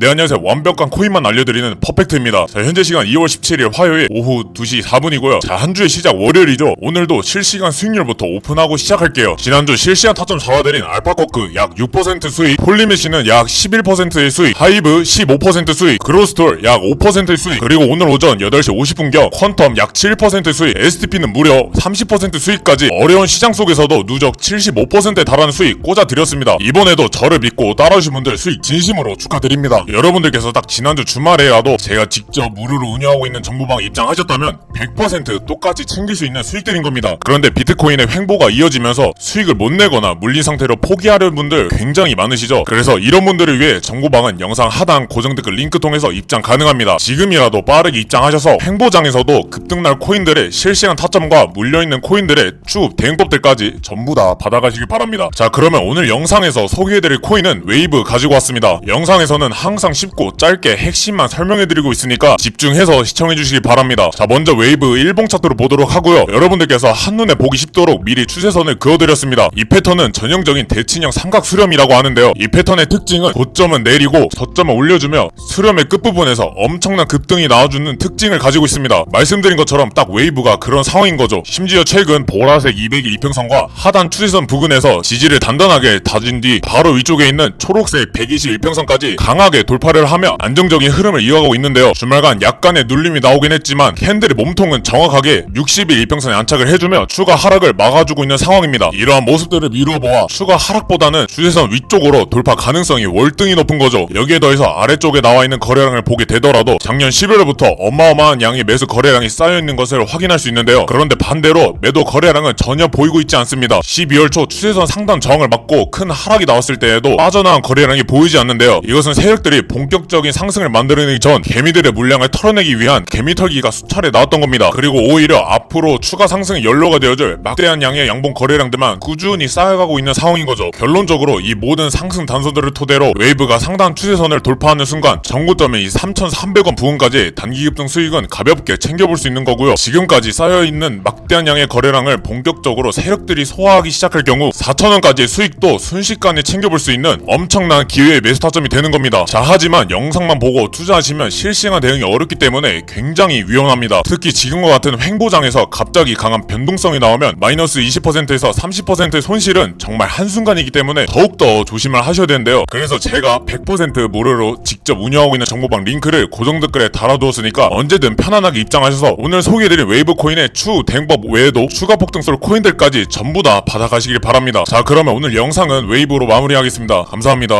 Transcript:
네 안녕하세요 완벽한 코인만 알려드리는 퍼펙트입니다. 자 현재 시간 2월 17일 화요일 오후 2시 4분이고요. 자 한 주의 시작 월요일이죠. 오늘도 실시간 수익률부터 오픈하고 시작할게요. 지난주 실시간 타점 잡아드린 알파코크 약 6% 수익 폴리메시는 약 11%의 수익 하이브 15% 수익 그로스톨 약 5%의 수익 그리고 오늘 오전 8시 50분경 퀀텀 약 7% 수익 STP는 무려 30% 수익까지 어려운 시장 속에서도 누적 75%에 달하는 수익 꽂아드렸습니다. 이번에도 저를 믿고 따라오신 분들 수익 진심으로 축하드립니다 여러분들께서 딱 지난주 주말에라도 제가 직접 무료로 운영하고 있는 정보방 입장하셨다면 100% 똑같이 챙길 수 있는 수익들인 겁니다. 그런데 비트코인의 횡보가 이어지면서 수익을 못 내거나 물린 상태로 포기하려는 분들 굉장히 많으시죠? 그래서 이런 분들을 위해 정보방은 영상 하단 고정 댓글 링크 통해서 입장 가능합니다. 지금이라도 빠르게 입장하셔서 횡보장에서도 급등날 코인들의 실시간 타점과 물려있는 코인들의 추후 대응법들까지 전부 다 받아가시길 바랍니다. 자 그러면 오늘 영상에서 소개해드릴 코인은 웨이브 가지고 왔습니다. 영상에서는 항상 쉽고 짧게 핵심만 설명해드리고 있으니까 집중해서 시청해주시기 바랍니다. 자 먼저 웨이브 일봉 차트로 보도록 하고요. 여러분들께서 한눈에 보기 쉽도록 미리 추세선을 그어드렸습니다. 이 패턴은 전형적인 대칭형 삼각 수렴이라고 하는데요. 이 패턴의 특징은 고점은 내리고 저점을 올려주며 수렴의 끝부분에서 엄청난 급등이 나와주는 특징을 가지고 있습니다. 말씀드린 것처럼 딱 웨이브가 그런 상황인 거죠. 심지어 최근 보라색 200일 이평선과 하단 추세선 부근에서 지지를 단단하게 다진 뒤 바로 위쪽에 있는 초록색 121평선까지 강하게 돌파를 하며 안정적인 흐름을 이어가고 있는데요. 주말간 약간의 눌림이 나오긴 했지만 캔들의 몸통은 정확하게 60일 이평선에 안착을 해주며 추가 하락을 막아주고 있는 상황입니다. 이러한 모습들을 미루어 보아 추가 하락보다는 추세선 위쪽으로 돌파 가능성이 월등히 높은 거죠. 여기에 더해서 아래쪽에 나와 있는 거래량을 보게 되더라도 작년 11월부터 어마어마한 양의 매수 거래량이 쌓여 있는 것을 확인할 수 있는데요. 그런데 반대로 매도 거래량은 전혀 보이고 있지 않습니다. 12월 초 추세선 상단 저항을 맞고 큰 하락이 나왔을 때에도 빠져나온 거래량이 보이지 않는데요. 이것은 세력들이 본격적인 상승을 만들어내기 전 개미들의 물량을 털어내기 위한 개미 털기가 수차례 나왔던 겁니다. 그리고 오히려 앞으로 추가 상승의 연료가 되어줄 막대한 양의 양봉 거래량들만 꾸준히 쌓여가고 있는 상황인 거죠. 결론적으로 이 모든 상승 단서들을 토대로 웨이브가 상단 추세선을 돌파하는 순간 전고점의 이 3,300원 부근까지 단기 급등 수익은 가볍게 챙겨볼 수 있는 거고요. 지금까지 쌓여있는 막대한 양의 거래량을 본격적으로 세력들이 소화하기 시작할 경우 4,000원까지의 수익도 순식간에 챙겨볼 수 있는 엄청난 기회의 매수 타점이 되는 겁니다. 자 하지만 영상만 보고 투자하시면 실시간 대응이 어렵기 때문에 굉장히 위험합니다. 특히 지금과 같은 횡보장에서 갑자기 강한 변동성이 나오면 마이너스 20%에서 30%의 손실은 정말 한순간이기 때문에 더욱더 조심을 하셔야 되는데요. 그래서 제가 100% 무료로 직접 운영하고 있는 정보방 링크를 고정 댓글에 달아두었으니까 언제든 편안하게 입장하셔서 오늘 소개해드린 웨이브 코인의 추후 대응법 외에도 추가 폭등설 코인들까지 전부 다 받아가시길 바랍니다. 자 그러면 오늘 영상은 웨이브로 마무리하겠습니다. 감사합니다